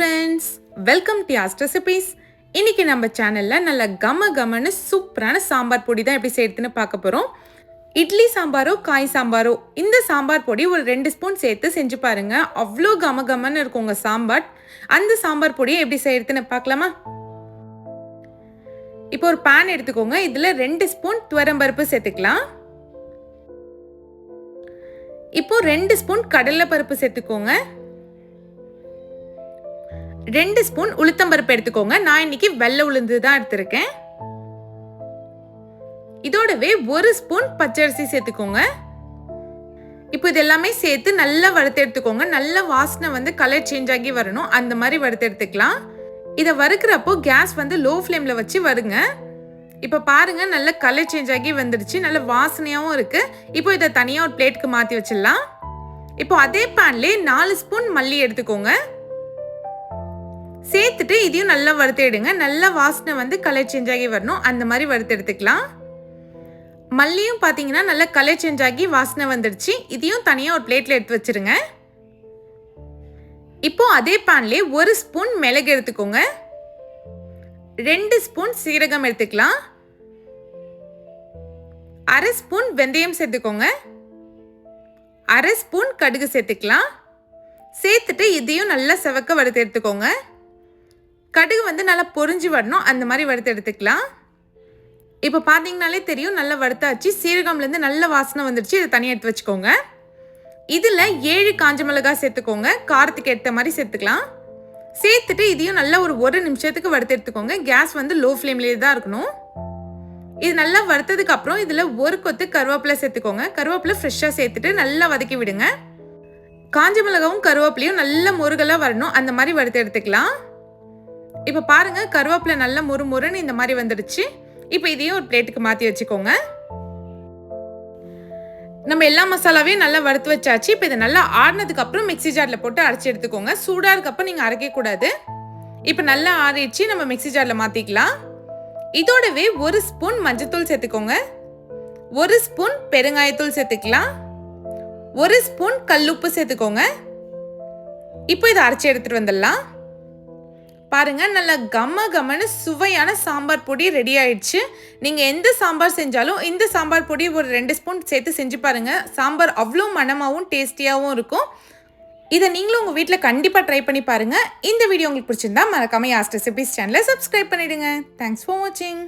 Friends welcome to ஆஸ்ட் recipes இன்னைக்கு நம்ம சேனலில் நல்ல கம கமன்னு சூப்பரான சாம்பார் பொடி தான் எப்படி செய்யறதுன்னு பார்க்க போகிறோம் இட்லி சாம்பாரோ காய் சாம்பாரோ இந்த சாம்பார் பொடி ஒரு ரெண்டு ஸ்பூன் சேர்த்து செஞ்சு பாருங்க. அவ்வளோ கம கமன்னு இருக்கும் உங்கள் சாம்பார். அந்த சாம்பார் பொடியை எப்படி செய்யறதுன்னு பார்க்கலாமா? இப்போ ஒரு பேன் எடுத்துக்கோங்க. இதில் ரெண்டு ஸ்பூன் துவரம்பருப்பு சேர்த்துக்கலாம். இப்போ ரெண்டு ஸ்பூன் கடலை பருப்பு சேர்த்துக்கோங்க. ரெண்டு ஸ்பூன் உளுத்தம்பருப்பு எடுத்துக்கோங்க. நான் இன்னைக்கு வெள்ளை உளுந்து தான் எடுத்திருக்கேன். இதோடவே ஒரு ஸ்பூன் பச்சரிசி சேர்த்துக்கோங்க. இப்போ இது எல்லாமே சேர்த்து நல்லா வறுத்து எடுத்துக்கோங்க. நல்ல வாசனை வந்து கலர் சேஞ்ச் ஆகி வரணும். அந்த மாதிரி வறுத்து எடுத்துக்கலாம். இதை வறுக்கிறப்போ கேஸ் வந்து லோ ஃப்ளேமில் வச்சு வருங்க இப்போ பாருங்க நல்ல கலர் சேஞ்ச் ஆகி வந்துடுச்சு. நல்ல வாசனையாகவும் இருக்கு. இப்போ இதை தனியாக ஒரு பிளேட்க்கு மாற்றி வச்சிடலாம். இப்போ அதே பேன்லேயே நாலு ஸ்பூன் மல்லி எடுத்துக்கோங்க. சேர்த்துட்டு இதையும் நல்லா வறுத்தெடுங்க நல்லா வாசனை வந்து கலர் சேஞ்ச் ஆகி வரணும். அந்த மாதிரி வறுத்து எடுத்துக்கலாம். மல்லியும் பார்த்தீங்கன்னா நல்லா கலர் சேஞ்ச் ஆகி வாசனை வந்துடுச்சு. இதையும் தனியாக ஒரு பிளேட்டில் எடுத்து வச்சிருங்க. இப்போ அதே பேன்லேயே ஒரு ஸ்பூன் மிளகு எடுத்துக்கோங்க. ரெண்டு ஸ்பூன் சீரகம் எடுத்துக்கலாம். அரை ஸ்பூன் வெந்தயம் சேர்த்துக்கோங்க. அரை ஸ்பூன் கடுகு சேர்த்துக்கலாம். சேர்த்துட்டு இதையும் நல்லா செவக்க வறுத்து எடுத்துக்கோங்க. கடுகு வந்து நல்லா பொறிஞ்சு வரணும். அந்த மாதிரி வறுத்து எடுத்துக்கலாம். இப்போ பார்த்தீங்கனாலே தெரியும் நல்லா வறுத்தாச்சு. சீரகம்லேருந்து நல்ல வாசனை வந்துடுச்சு. இதை தனியாக எடுத்து வச்சுக்கோங்க. இதில் ஏழு காஞ்ச மிளகாய் சேர்த்துக்கோங்க. காரத்துக்கு ஏற்ற மாதிரி சேர்த்துக்கலாம். சேர்த்துட்டு இதையும் நல்லா ஒரு ஒரு நிமிஷத்துக்கு வறுத்து எடுத்துக்கோங்க. கேஸ் வந்து லோ ஃப்ளேம்லேயே தான் இருக்கணும். இது நல்லா வறுத்ததுக்கு அப்புறம் இதில் ஒரு கொத்து கருவேப்பிலை சேர்த்துக்கோங்க. கருவேப்பிலை ஃப்ரெஷ்ஷாக சேர்த்துட்டு நல்லா வதக்கி விடுங்க. காஞ்ச மிளகாவும் கருவேப்பிலையும் நல்ல முருகலாக வரணும். அந்த மாதிரி வறுத்து எடுத்துக்கலாம். இப்போ பாருங்கள் கருவேப்பிலை நல்லா முறு முறுன்னு இந்த மாதிரி வந்துடுச்சு. இப்போ இதையும் ஒரு பிளேட்டுக்கு மாற்றி வச்சுக்கோங்க. நம்ம எல்லா மசாலாவையும் நல்லா வறுத்து வச்சாச்சு. இப்போ இதை நல்லா ஆடினதுக்கு அப்புறம் மிக்ஸி ஜாரில் போட்டு அரைச்சி எடுத்துக்கோங்க. சூடாக இருக்கப்போ நீங்கள் அரைக்கக்கூடாது இப்போ நல்லா ஆறிடுச்சு நம்ம மிக்ஸி ஜாரில் மாற்றிக்கலாம் இதோடவே ஒரு ஸ்பூன் மஞ்சத்தூள் சேர்த்துக்கோங்க. ஒரு ஸ்பூன் பெருங்காயத்தூள் சேர்த்துக்கலாம். ஒரு ஸ்பூன் கல்லுப்பு சேர்த்துக்கோங்க. இப்போ இதை அரைச்சி எடுத்துகிட்டு வந்துடலாம். பாருங்க நல்ல கம்ம கம்மன்னு சுவையான சாம்பார் பொடி ரெடி ஆயிடுச்சு. நீங்கள் எந்த சாம்பார் செஞ்சாலும் இந்த சாம்பார் பொடி ஒரு ரெண்டு ஸ்பூன் சேர்த்து செஞ்சு பாருங்க. சாம்பார் அவ்வளோ மணமாகவும் டேஸ்டியாகவும் இருக்கும். இதை நீங்களும் உங்கள் வீட்டில் கண்டிப்பாக ட்ரை பண்ணி பாருங்கள் இந்த வீடியோ உங்களுக்கு பிடிச்சிருந்தா மறக்காமல் யாஸ்ட் ரெசிபிஸ் சேனலை சப்ஸ்கிரைப் பண்ணிடுங்க. தேங்க்ஸ் ஃபார் வாட்சிங்